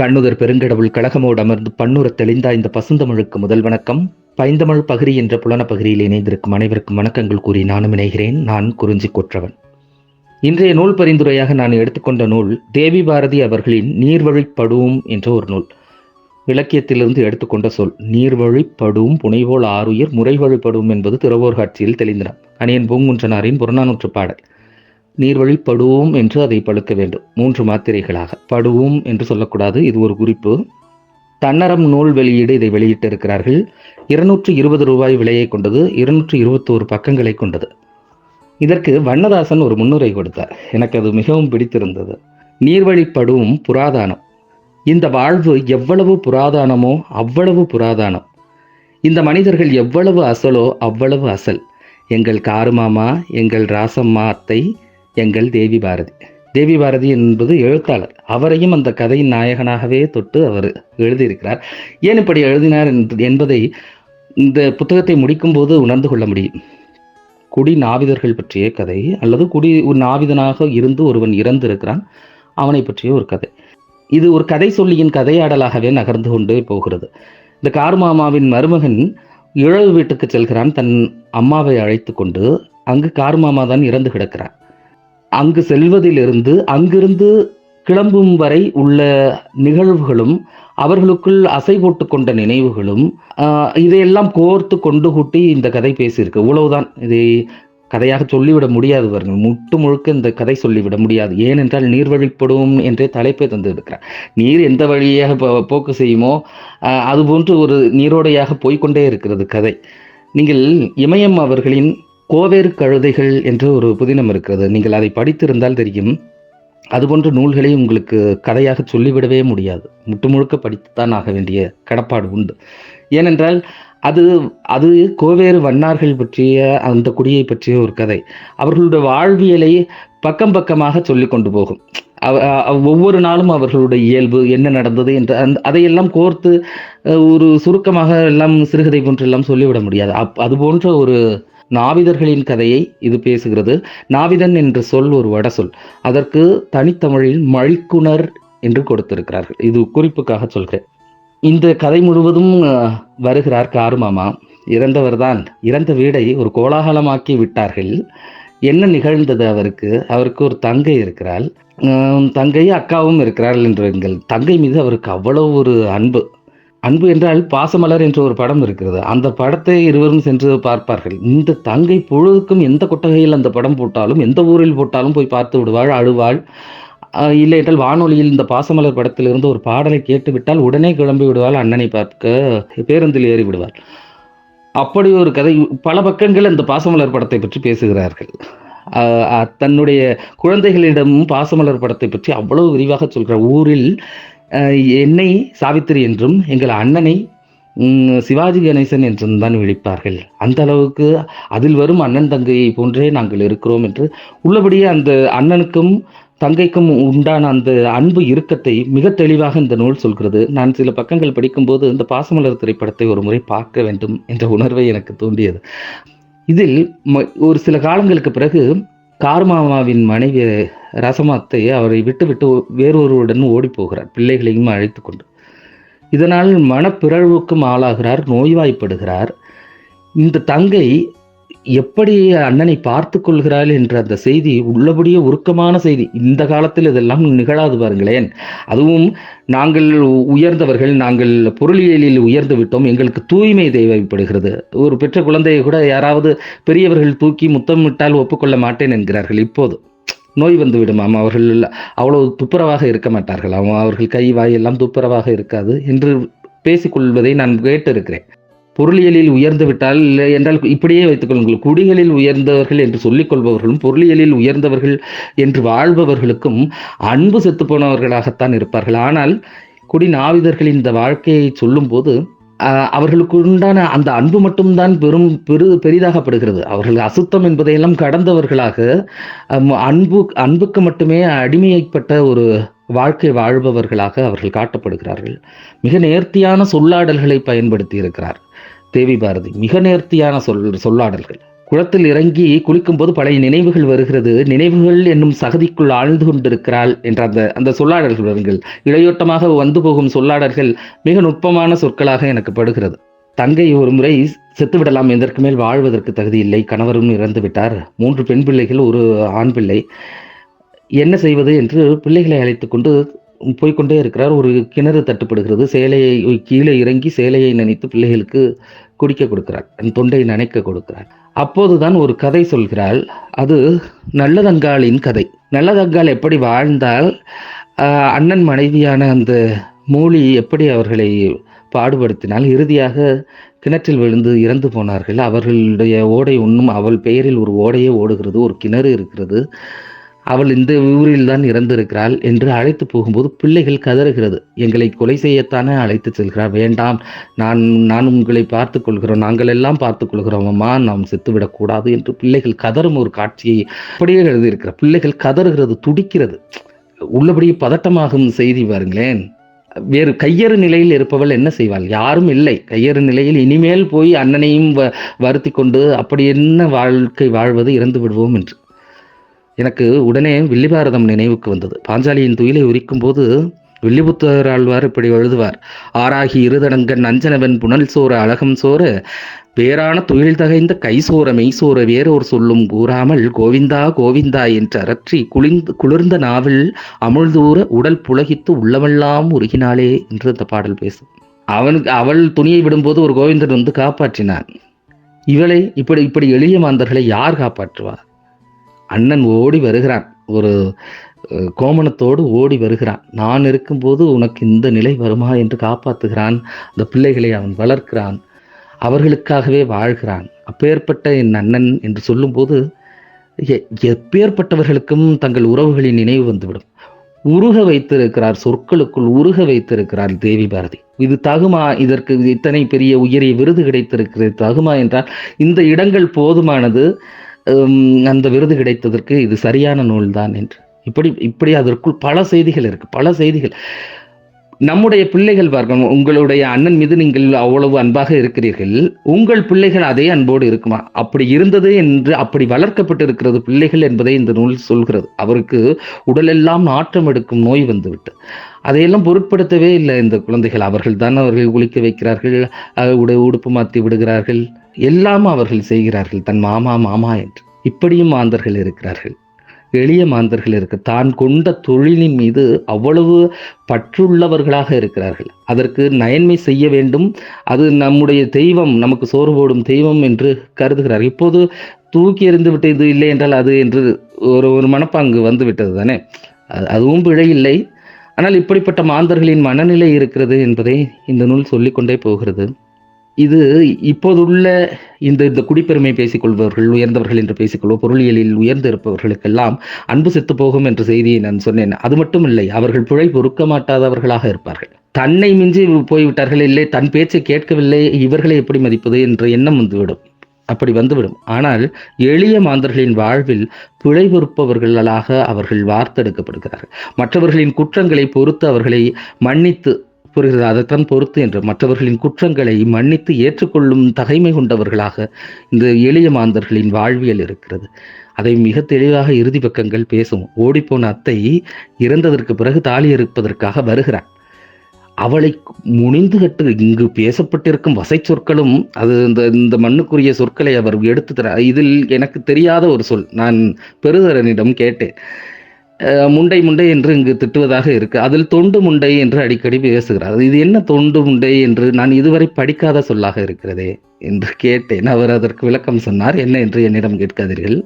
கண்ணுதர் பெருங்கடவுள் கழகமோடு அமர்ந்து பன்னுர தெளிந்தா இந்த பசுந்தமிழுக்கு முதல் வணக்கம். பைந்தமிழ் பகிரி என்ற புலன பகிரியில் இணைந்திருக்கும் அனைவருக்கும் வணக்கங்கள் கூறி நானும் இணைகிறேன். நான் குறிஞ்சி கொற்றவன். இன்றைய நூல் பரிந்துரையாக நான் எடுத்துக்கொண்ட நூல் தேவி பாரதி அவர்களின் நீர்வழிப்படுவோம் என்ற ஒரு நூல். இலக்கியத்திலிருந்து எடுத்துக்கொண்ட சொல் நீர்வழிப்படுவோம் புனைவோல் ஆறுயிர் முறைவழிப்படுவும் என்பது திருவோர் காட்சியில் தெளிந்தன. அணியன் பூங்குன்றனாரின் புறநானூற்று பாடல். நீர்வழிப்படுவோம் என்று அதை படுக்க வேண்டும். மூன்று மாத்திரைகளாக. படுவோம் என்று சொல்லக்கூடாது இது ஒரு குறிப்பு. தன்னரம் நூல் வெளியீடு இதை வெளியிட்டிருக்கிறார்கள். இருநூற்று இருபது ரூபாய் விலையை கொண்டது இருநூற்று இருபத்தோரு பக்கங்களை கொண்டது. இதற்கு வண்ணதாசன் ஒரு முன்னுரை கொடுத்தார். எனக்கு அது மிகவும் பிடித்திருந்தது. நீர்வழிப்படுவும் புராதானம். இந்த வாழ்வு எவ்வளவு புராதானமோ அவ்வளவு புராதானம். இந்த மனிதர்கள் எவ்வளவு அசலோ அவ்வளவு அசல். எங்கள் காருமாமா எங்கள் ராசம்மா அத்தை எங்கள் தேவி பாரதி. தேவி பாரதி என்பது எழுத்தாளர். அவரையும் அந்த கதையின் நாயகனாகவே தொட்டு அவர் எழுதியிருக்கிறார். ஏன் இப்படி எழுதினார் என்று- என்பதை இந்த புத்தகத்தை முடிக்கும்போது உணர்ந்து கொள்ள முடியும். குடி நாவிதர்கள் பற்றிய கதை அல்லது குடி ஒரு நாவிதனாக இருந்து ஒருவன் இறந்திருக்கிறான் அவனை பற்றிய ஒரு கதை. இது ஒரு கதை சொல்லியின் கதையாடலாகவே நகர்ந்து கொண்டே போகிறது. இந்த கார் மாமாவின் மருமகன் இழவு வீட்டுக்கு செல்கிறான். தன் அம்மாவை அழைத்து கொண்டு அங்கு கார்மாமா தான் இறந்து கிடக்கிறார். அங்கு செல்வதிலிருந்து அங்கிருந்து கிளம்பும் வரை உள்ள நிகழ்வுகளும் அவர்களுக்குள் அசை போட்டு கொண்ட நினைவுகளும் இதையெல்லாம் கோர்த்து கொண்டு கூட்டி இந்த கதை பேசியிருக்கு. இவ்வளவுதான். இதை கதையாக சொல்லிவிட முடியாது பாருங்கள் முட்டு முழுக்க இந்த கதை சொல்லிவிட முடியாது. ஏனென்றால் நீர்வழிப்படும் என்றே தலைப்பை தந்து இருக்கிறார் நீர் எந்த வழியாக போ- போக்கு செய்யுமோ அதுபோன்று ஒரு நீரோடையாக போய்கொண்டே இருக்கிறது கதை. நீங்கள் இமயம் அவர்களின் கோவேறு கழுதைகள் என்று ஒரு புதினம் இருக்கிறது. நீங்கள் அதை படித்திருந்தால் தெரியும். அதுபோன்ற நூல்களை உங்களுக்கு கதையாக சொல்லிவிடவே முடியாது. முட்டு முழுக்க படித்துத்தான் ஆக வேண்டிய கடப்பாடு உண்டு. ஏனென்றால் அது அது கோவேறு வண்ணார்கள் பற்றிய அந்த குடியை பற்றிய ஒரு கதை. அவர்களுடைய வாழ்வியலை பக்கம் பக்கமாக சொல்லி கொண்டு போகும். ஒவ்வொரு நாளும் அவர்களுடைய இயல்பு என்ன நடந்தது என்று அந்த அதையெல்லாம் கோர்த்து ஒரு சுருக்கமாக எல்லாம் சிறுகதை போன்றெல்லாம் சொல்லிவிட முடியாது. அப் அது போன்ற ஒரு நாவிதர்களின் கதையை இது பேசுகிறது. நாவிதன் என்ற சொல் ஒரு வட சொல் அதற்கு தனித்தமிழில் மழிக்குணர் என்று கொடுத்திருக்கிறார்கள். இது குறிப்புக்காக சொல்கிறேன். இந்த கதை முழுவதும் வருகிறார் காருமாமா. இறந்தவர்தான். இறந்த வீடை ஒரு கோலாகலமாக்கி விட்டார்கள். என்ன நிகழ்ந்தது அவருக்கு? அவருக்கு ஒரு தங்கை இருக்கிறாள். தங்கை அக்காவும் இருக்கிறார்கள் என்றுங்கள் தங்கை மீது அவருக்கு அவ்வளவு ஒரு அன்பு. அன்பு என்றால் பாசமலர் என்ற ஒரு படம் இருக்கிறது. அந்த படத்தை இருவரும் சென்று பார்ப்பார்கள். இந்த தங்கை பொழுதுக்கும் எந்த கொட்டகையில் அந்த படம் போட்டாலும் எந்த ஊரில் போட்டாலும் போய் பார்த்து விடுவாள் அழுவாள். இல்லை என்றால் வானொலியில் இந்த பாசமலர் படத்திலிருந்து ஒரு பாடலை கேட்டுவிட்டால் உடனே கிளம்பி விடுவாள் அண்ணனை பார்க்க பேருந்தில் ஏறி விடுவாள். அப்படி ஒரு கதை. பல பக்கங்கள் அந்த பாசமலர் படத்தை பற்றி பேசுகிறார்கள். தன்னுடைய குழந்தைகளிடமும் பாசமலர் படத்தை பற்றி அவ்வளவு விரிவாக சொல்கிறார். ஊரில் என்னை சாவித்திரி என்றும் எங்கள் அண்ணனை சிவாஜி கணேசன் என்றும் தான் விழிப்பார்கள். அந்த அளவுக்கு அதில் வரும் அண்ணன் தங்கையை போன்றே நாங்கள் இருக்கிறோம் என்று உள்ளபடியே அந்த அண்ணனுக்கும் தங்கைக்கும் உண்டான அந்த அன்பு இறுக்கத்தை மிக தெளிவாக இந்த நூல் சொல்கிறது. நான் சில பக்கங்கள் படிக்கும்போது இந்த பாசமலர் திரைப்படத்தை ஒரு முறை பார்க்க வேண்டும் என்ற உணர்வை எனக்கு தூண்டியது. இதில் ம- ஒரு சில காலங்களுக்கு பிறகு கார்மாமாவின் மனைவி ரசமாத்தை அவரை விட்டுவிட்டு வேறொருவருடன் ஓடி போகிறார் பிள்ளைகளையும் அழைத்து கொண்டு. இதனால் மனப்பிறழ்வுக்கும் ஆளாகிறார் நோய்வாய்ப்படுகிறார். இந்த தங்கை எப்படி அண்ணனை பார்த்து கொள்கிறாள் என்ற அந்த செய்தி உள்ளபடியே உருக்கமான செய்தி. இந்த காலத்தில் இதெல்லாம் நிகழாது பாருங்களேன். அதுவும் நாங்கள் உயர்ந்தவர்கள் நாங்கள் பொருளியலில் உயர்ந்து விட்டோம். எங்களுக்கு தூய்மை தேவைப்படுகிறது. ஒரு பெற்ற குழந்தையை கூட யாராவது பெரியவர்கள் தூக்கி முத்தமிட்டால் ஒப்புக்கொள்ள மாட்டேன் என்கிறார்கள் இப்போது. நோய் வந்து விடுமாம் அவர்கள் அவ்வளவு துப்புரவாக இருக்க மாட்டார்கள். அவன் அவர்கள் கை வாய் எல்லாம் துப்புரவாக இருக்காது என்று பேசிக்கொள்வதை நான் கேட்டிருக்கிறேன். பொருளியலில் உயர்ந்து விட்டால் இல்லை என்றால் இப்படியே வைத்துக் கொள்ளுங்கள். குடிகளில் உயர்ந்தவர்கள் என்று சொல்லிக் கொள்பவர்களும் பொருளியலில் உயர்ந்தவர்கள் என்று வாழ்பவர்களுக்கும் அன்பு செத்து போனவர்களாகத்தான் இருப்பார்கள். ஆனால் குடி நாவிதர்களின் இந்த வாழ்க்கையை சொல்லும்போது அவர்களுக்கு உண்டான அந்த அன்பு மட்டும்தான் பெரும் பெரு பெரிதாகப்படுகிறது. அவர்கள் அசுத்தம் என்பதையெல்லாம் கடந்தவர்களாக அன்பு அன்புக்கு மட்டுமே அடிமைப்பட்ட ஒரு வாழ்க்கை வாழ்பவர்களாக அவர்கள் காட்டப்படுகிறார்கள். மிக நேர்த்தியான சொல்லாடல்களை பயன்படுத்தி இருக்கிறார் தேவி பாரதி மிக நேர்த்தியான சொல் சொல்லாடல்கள். குளத்தில் இறங்கி குளிக்கும்போது பழைய நினைவுகள் வருகிறது. நினைவுகள் என்னும் சகதிக்குள் ஆழ்ந்து கொண்டிருக்கிறாள் என்ற அந்த அந்த சொல்லாடல்கள் வருங்கள் இளையோட்டமாக வந்து போகும் சொல்லாடல்கள் மிக நுட்பமான சொற்களாக எனக்கு படுகிறது. தங்கை ஒரு முறை செத்துவிடலாம் இதற்கு மேல் வாழ்வதற்கு தகுதி இல்லை கணவரும் இறந்து விட்டார். மூன்று பெண் பிள்ளைகள் ஒரு ஆண் பிள்ளை. என்ன செய்வது என்று பிள்ளைகளை அழைத்து கொண்டு போய்க்கொண்டே இருக்கிறார். ஒரு கிணறு தட்டுப்படுகிறது. சேலையை கீழே இறங்கி சேலையை நினைத்து பிள்ளைகளுக்கு குடிக்க கொடுக்கிறார். அந்த தொண்டை நனைக்க கொடுக்கிறார். அப்போதுதான் ஒரு கதை சொல்கிறாள். அது நல்லதங்காளின் கதை. நல்லதங்காள் எப்படி வாழ்ந்தால் அண்ணன் மனைவியான அந்த மூலி எப்படி அவர்களை பாடுபடுத்தினால் இறுதியாக கிணற்றில் விழுந்து இறந்து போனார்கள். அவர்களுடைய ஓடை ஒன்றும் அவள் பெயரில் ஒரு ஓடையே ஓடுகிறது. ஒரு கிணறு இருக்கிறது. அவள் இந்த ஊரில் தான் இறந்திருக்கிறாள் என்று அழைத்து போகும்போது பிள்ளைகள் கதறுகிறது. எங்களை கொலை செய்யத்தானே அழைத்து செல்கிறார்? வேண்டாம். நான் நான் உங்களை பார்த்து கொள்கிறோம் நாங்கள் எல்லாம் பார்த்து கொள்கிறோம் அம்மா நாம் செத்துவிடக்கூடாது என்று பிள்ளைகள் கதறும் ஒரு காட்சியை அப்படியே எழுதியிருக்கிற பிள்ளைகள் கதறுகிறது துடிக்கிறது. உள்ளபடியே பதட்டமாகும் செய்தி பாருங்களேன். வேறு கையறு நிலையில் இருப்பவள் என்ன செய்வாள்? யாரும் இல்லை. கையறு நிலையில் இனிமேல் போய் அண்ணனையும் வ வருத்தி கொண்டு அப்படி என்ன வாழ்க்கை வாழ்வது இறந்து விடுவோம் என்று. எனக்கு உடனே வில்லிபாரதம் நினைவுக்கு வந்தது. பாஞ்சாலியின் துயிலை உரிக்கும் போது வில்லிபுத்தர் ஆழ்வார் இப்படி எழுதுவார். ஆறாகி இருதடங்கன் அஞ்சனவன் புனல் சோர அழகம் சோறு பேரான துயில் தகைந்த கைசோர மெய்சோர வேறோர் சொல்லும் கூறாமல் கோவிந்தா கோவிந்தா என்று அரற்றி குளிர்ந்து குளிர்ந்த நாவில் அமுழ்தூர உடல் புலகித்து உள்ளமெல்லாம் உருகினாளே என்று அந்த பாடல் பேசும். அவனுக்கு அவள் துணியை விடும்போது ஒரு கோவிந்தன் வந்து காப்பாற்றினான். இவளை இப்படி இப்படி எளிய மாந்தர்களை யார் காப்பாற்றுவார்? அண்ணன் ஓடி வருகிறான். ஒரு கோமணத்தோடு ஓடி வருகிறான். நான் இருக்கும்போது உனக்கு இந்த நிலை வருமா என்று காப்பாற்றுகிறான் அந்த பிள்ளைகளை அவன் வளர்க்கிறான். அவர்களுக்காகவே வாழ்கிறான். அப்பேற்பட்ட என் அண்ணன் என்று சொல்லும்போது எ- எப்பேற்பட்டவர்களுக்கும் தங்கள் உறவுகளின் நினைவு வந்துவிடும். உருக வைத்திருக்கிறார் சொற்களுக்குள் உருக வைத்திருக்கிறார் தேவி பாரதி. இது தகுமா? இதற்கு இத்தனை பெரிய உயரிய விருது கிடைத்திருக்கிறது தகுமா என்றால் இந்த இடங்கள் போதுமானது. அந்த விருது கிடைத்ததற்கு இது சரியான நூல்தான் என்று. இப்படி இப்படி அதற்குள் பல செய்திகள் இருக்கு பல செய்திகள். நம்முடைய பிள்ளைகள் பாருங்கள் உங்களுடைய அண்ணன் மீது நீங்கள் அவ்வளவு அன்பாக இருக்கிறீர்கள். உங்கள் பிள்ளைகள் அதே அன்போடு இருக்குமா? அப்படி இருந்தது என்று அப்படி வளர்க்கப்பட்டு இருக்கிறது பிள்ளைகள் என்பதை இந்த நூல் சொல்கிறது. அவருக்கு உடலெல்லாம் நாற்றம் எடுக்கும் நோய் வந்துவிட்டு. அதையெல்லாம் பொருட்படுத்தவே இல்லை இந்த குழந்தைகள். அவர்கள் தான் அவர்கள் குளிக்க வைக்கிறார்கள் உடை உடுப்பு மாற்றி விடுகிறார்கள். எல்லாம் அவர்கள் செய்கிறார்கள் தன் மாமா மாமா என்று. இப்படியும் மாந்தர்கள் இருக்கிறார்கள். எளிய மாந்தர்கள் இருக்கு. தான் கொண்ட தொழிலின் மீது அவ்வளவு பற்றுள்ளவர்களாக இருக்கிறார்கள். அதற்கு நயன்மை செய்ய வேண்டும். அது நம்முடைய தெய்வம் நமக்கு சோறு போடும் தெய்வம் என்று கருதுகிறார். இப்போது தூக்கி எறிந்து விட்டு இது இல்லை என்றால் அது என்று ஒரு ஒரு மனப்பாங்கு வந்து விட்டது தானே? அது- அதுவும் பிழை இல்லை. ஆனால் இப்படிப்பட்ட மாந்தர்களின் மனநிலை இருக்கிறது என்பதை இந்த நூல் சொல்லிக்கொண்டே போகிறது. இது இப்போதுள்ள இந்த இந்த குடிப்பெருமை பேசிக்கொள்பவர்கள் உயர்ந்தவர்கள் என்று பேசிக்கொள்வோம் பொருளியலில் உயர்ந்து இருப்பவர்களுக்கெல்லாம் அன்பு செத்து போகும் என்ற செய்தியை நான் சொன்னேன். அது மட்டும் இல்லை அவர்கள் பிழை பொறுக்க மாட்டாதவர்களாக இருப்பார்கள். தன்னை மிஞ்சி போய்விட்டார்கள் இல்லை தன் பேச்சை கேட்கவில்லை இவர்களை எப்படி மதிப்பது என்ற எண்ணம் வந்துவிடும். அப்படி வந்துவிடும். ஆனால் எளிய மாந்தர்களின் வாழ்வில் பிழை பொறுப்பவர்களாக அவர்கள் வார்த்தெடுக்கப்படுகிறார்கள். மற்றவர்களின் குற்றங்களை பொறுத்து அவர்களை மன்னித்து புரிகிறது அதைத்தான் பொறுத்து என்று மற்றவர்களின் குற்றங்களை மன்னித்து ஏற்றுக்கொள்ளும் தகைமை கொண்டவர்களாக இந்த எளிய மாந்தர்களின் வாழ்வியல் இருக்கிறது. அதை மிக தெளிவாக இறுதி பக்கங்கள் பேசும். ஓடிப்போன அத்தை இறந்ததற்கு பிறகு தாலி இருப்பதற்காக வருகிறார் அவளை முனிந்து கட்டு இங்கு பேசப்பட்டிருக்கும் வசை சொற்களும் அது இந்த இந்த மண்ணுக்குரிய சொற்களை அவர் எடுத்து தர இதில் எனக்கு தெரியாத ஒரு சொல். நான் பெருதரனிடம் கேட்டேன். முண்டை முண்டை என்று இங்கு திட்டுவதாக இருக்கு. அதில் தொண்டு முண்டை என்று அடிக்கடி பேசுகிறார். இது என்ன தொண்டு முண்டை என்று நான் இதுவரை படிக்காத சொல்லாக இருக்கிறதே. என்று கேட்டேன். அவர் அதற்கு விளக்கம் சொன்னார் என்ன என்று என்னிடம் கேட்காதீர்கள்.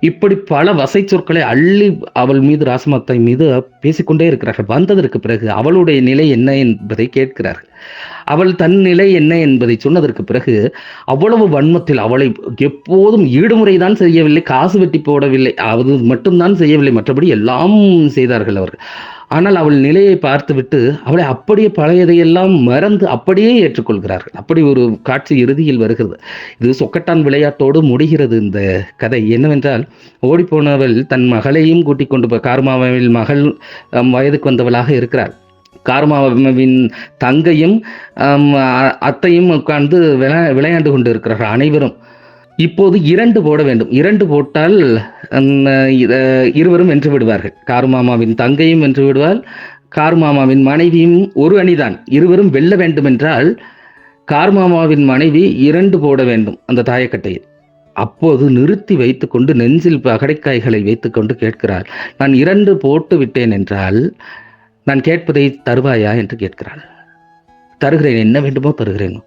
இப்படி பல வசை சொற்களை அள்ளி அவள் மீது ராசமாத்தை மீது பேசிக்கொண்டே இருக்கிறார்கள். வந்ததற்கு பிறகு அவளுடைய நிலை என்ன என்பதை கேட்கிறார்கள். அவள் தன் நிலை என்ன என்பதை சொன்னதற்கு பிறகு அவ்வளவு வன்மத்தில் அவளை எப்போதும் ஈடுமுறை தான் செய்யவில்லை காசு வெட்டி போடவில்லை அது மட்டும்தான் செய்யவில்லை. மற்றபடி எல்லாம் செய்தார்கள் அவர்கள். ஆனால் அவள் நிலையை பார்த்துவிட்டு அவளை அப்படியே பழையதையெல்லாம் மறந்து அப்படியே ஏற்றுக்கொள்கிறார்கள். அப்படி ஒரு காட்சி இறுதியில் வருகிறது. இது சொக்கட்டான் விளையாட்டோடு முடிகிறது. இந்த கதை என்னவென்றால் ஓடிப்போனவள் தன் மகளையும் கூட்டிக் கொண்டு கார்மாவில் மகள் வயதுக்கு வந்தவளாக இருக்கிறாள். கார்மாவின் தங்கையும் அத்தையும் உட்கார்ந்து விளையா விளையாண்டு கொண்டு இருக்கிறார்கள் அனைவரும். இப்போது இரண்டு போட வேண்டும். இரண்டு போட்டால் இருவரும் வென்று விடுவார்கள். காருமாமாவின் தங்கையும் வென்று விடுவாள். கார் மாமாவின் மனைவியும் ஒரு அணிதான். இருவரும் வெல்ல வேண்டுமென்றால் கார்மாமாவின் மனைவி இரண்டு போட வேண்டும் அந்த தாயக்கட்டையில். அப்போது நிறுத்தி வைத்துக்கொண்டு நெஞ்சில் பகடைக்காய்களை வைத்துக்கொண்டு கேட்கிறாள். நான் இரண்டு போட்டு விட்டேன் என்றால் நான் கேட்பதை தருவாயா? என்று கேட்கிறாள். தருகிறேன். என்ன வேண்டுமோ தருகிறேன்.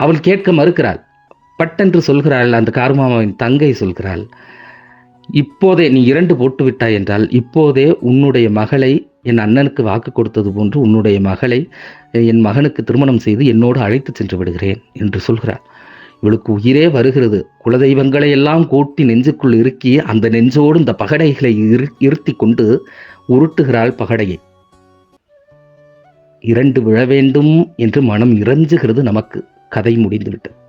அவள் கேட்க மறுக்கிறாள். பட்டென்று சொல்கிறாள் அந்த கார்மாமாவின் தங்கை சொல்கிறாள் இப்போதே நீ இரண்டு போட்டு விட்டாய் என்றால் இப்போதே உன்னுடைய மகளை என் அண்ணனுக்கு வாக்கு கொடுத்தது போன்று உன்னுடைய மகளை என் மகனுக்கு திருமணம் செய்து என்னோடு அழைத்து சென்று விடுகிறேன் என்று சொல்கிறார் இவளுக்கு உயிரே வருகிறது. குலதெய்வங்களை எல்லாம் கூட்டி நெஞ்சுக்குள் இறுக்கி அந்த நெஞ்சோடு இந்த பகடைகளை இரு இருத்தி கொண்டு உருட்டுகிறாள் பகடையை. இரண்டு விழ வேண்டும் என்று மனம் இறஞ்சுகிறது நமக்கு. கதை முடிந்துவிட்டது.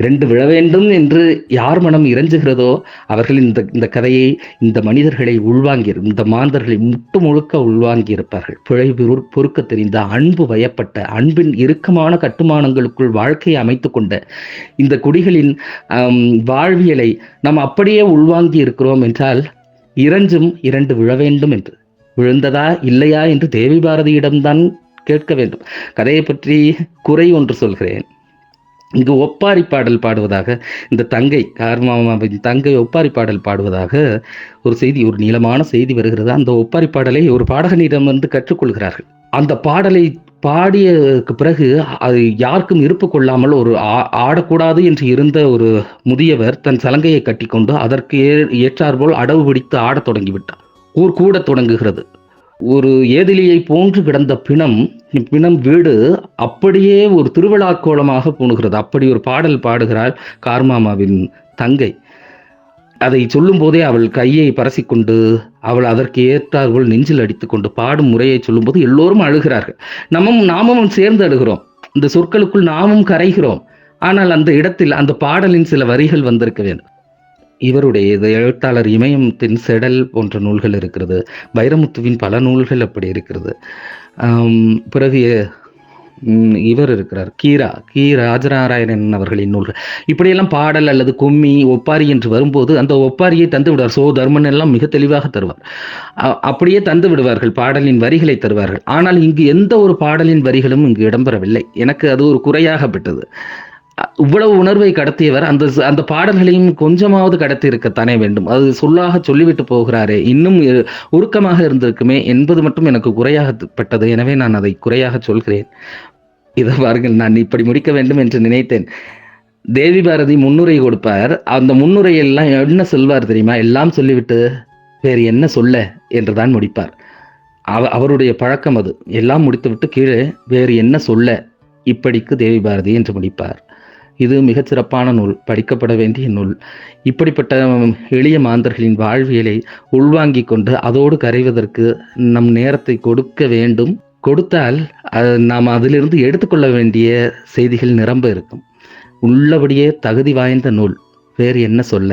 இரண்டு விழ வேண்டும் என்று யார் மனம் இறஞ்சுகிறதோ அவர்கள் இந்த இந்த கதையை இந்த மனிதர்களை உள்வாங்கி இந்த மாந்தர்களை முட்டு முழுக்க உள்வாங்கி இருப்பார்கள். பிழை பொறுக்க தெரிந்த அன்பு வயப்பட்ட அன்பின் இறுக்கமான கட்டுமானங்களுக்குள் வாழ்க்கையை அமைத்து கொண்ட இந்த குடிகளின் வாழ்வியலை நாம் அப்படியே உள்வாங்கி இருக்கிறோம் என்றால் இறஞ்சும் இரண்டு விழ வேண்டும் என்று. விழுந்ததா இல்லையா என்று தேவி பாரதியிடம்தான் கேட்க வேண்டும். கதையை பற்றி குறை ஒன்று சொல்கிறேன். இங்கு ஒப்பாரி பாடல் பாடுவதாக இந்த தங்கை கார்மாவின் தங்கை ஒப்பாரி பாடல் பாடுவதாக ஒரு செய்தி ஒரு நீளமான செய்தி வருகிறது. அந்த ஒப்பாரி பாடலை ஒரு பாடகனிடம் வந்து கற்றுக்கொள்கிறார்கள். அந்த பாடலை பாடியதுக்கு பிறகு அது யாருக்கும் இருப்பு கொள்ளாமல் ஒரு ஆ- ஆடக்கூடாது என்று இருந்த ஒரு முதியவர் தன் சலங்கையை கட்டிக்கொண்டு அதற்கு ஏற்றாற்போல் அடவு பிடித்து ஆடத் தொடங்கிவிட்டார். ஊர் கூட தொடங்குகிறது. ஒரு ஏதிலியை போன்று கிடந்த பிணம் பிணம் வீடு அப்படியே ஒரு திருவிழா கோலமாக போணுகிறது. அப்படி ஒரு பாடல் பாடுகிறாள் கார்மாமாவின் தங்கை. அதை சொல்லும் போதே அவள் கையை பரசிக்கொண்டு அவள் அதற்கு ஏற்றார்கள் நெஞ்சில் அடித்துக்கொண்டு பாடும் முறையை சொல்லும்போது எல்லோரும் அழுகிறார்கள். நம்மும் நாமும் சேர்ந்து அழுகிறோம். இந்த சொற்களுக்குள் நாமும் கரைகிறோம். ஆனால் அந்த இடத்தில் அந்த பாடலின் சில வரிகள் வந்திருக்க வேண்டும். இவருடைய இது எழுத்தாளர் இமயத்தின் செடல் போன்ற நூல்கள் இருக்கிறது. வைரமுத்துவின் பல நூல்கள் அப்படி இருக்கிறது. பிறகு இவர் இருக்கிறார். கீரா கி. ராஜநாராயணன் அவர்களின் நூல்கள். இப்படியெல்லாம் பாடல் அல்லது கும்மி ஒப்பாரி என்று வரும்போது அந்த ஒப்பாரியை தந்து விடுவார். சோ தர்மன் எல்லாம் மிக தெளிவாக தருவார். அ- அப்படியே தந்து விடுவார்கள் பாடலின் வரிகளை தருவார்கள். ஆனால் இங்கு எந்த ஒரு பாடலின் வரிகளும் இங்கு இடம்பெறவில்லை. எனக்கு அது ஒரு குறையாகப்பட்டது இவ்வளவு உணர்வை கடத்தியவர் அந்த அந்த பாடல்களையும் கொஞ்சமாவது கடத்தி இருக்கத்தானே வேண்டும். அது சொல்லாக சொல்லிவிட்டு போகிறாரே. இன்னும் உருக்கமாக இருந்திருக்குமே என்பது மட்டும் எனக்கு குறையாகப்பட்டது. எனவே நான் அதை குறையாக சொல்கிறேன். இதை பாருங்கள் நான் இப்படி முடிக்க வேண்டும் என்று நினைத்தேன். தேவி பாரதி முன்னுரை கொடுப்பார். அந்த முன்னுரையெல்லாம் என்ன சொல்வார் தெரியுமா? எல்லாம் சொல்லிவிட்டு வேறு என்ன சொல்ல என்றுதான் முடிப்பார். அவ அவருடைய பழக்கம் அது. எல்லாம் முடித்துவிட்டு கீழே வேறு என்ன சொல்ல? இப்படிக்கு தேவி பாரதி என்று முடிப்பார். இது மிகச்சிறப்பான நூல் படிக்கப்பட வேண்டிய நூல். இப்படிப்பட்ட எளிய மாந்தர்களின் வாழ்வியலை உள்வாங்கிக் கொண்டு அதோடு கரைவதற்கு நம் நேரத்தை கொடுக்க வேண்டும். கொடுத்தால் அது நாம் அதிலிருந்து எடுத்துக்கொள்ள வேண்டிய செய்திகள் நிரம்ப இருக்கும். உள்ளபடியே தகுதி வாய்ந்த நூல். வேறு என்ன சொல்ல?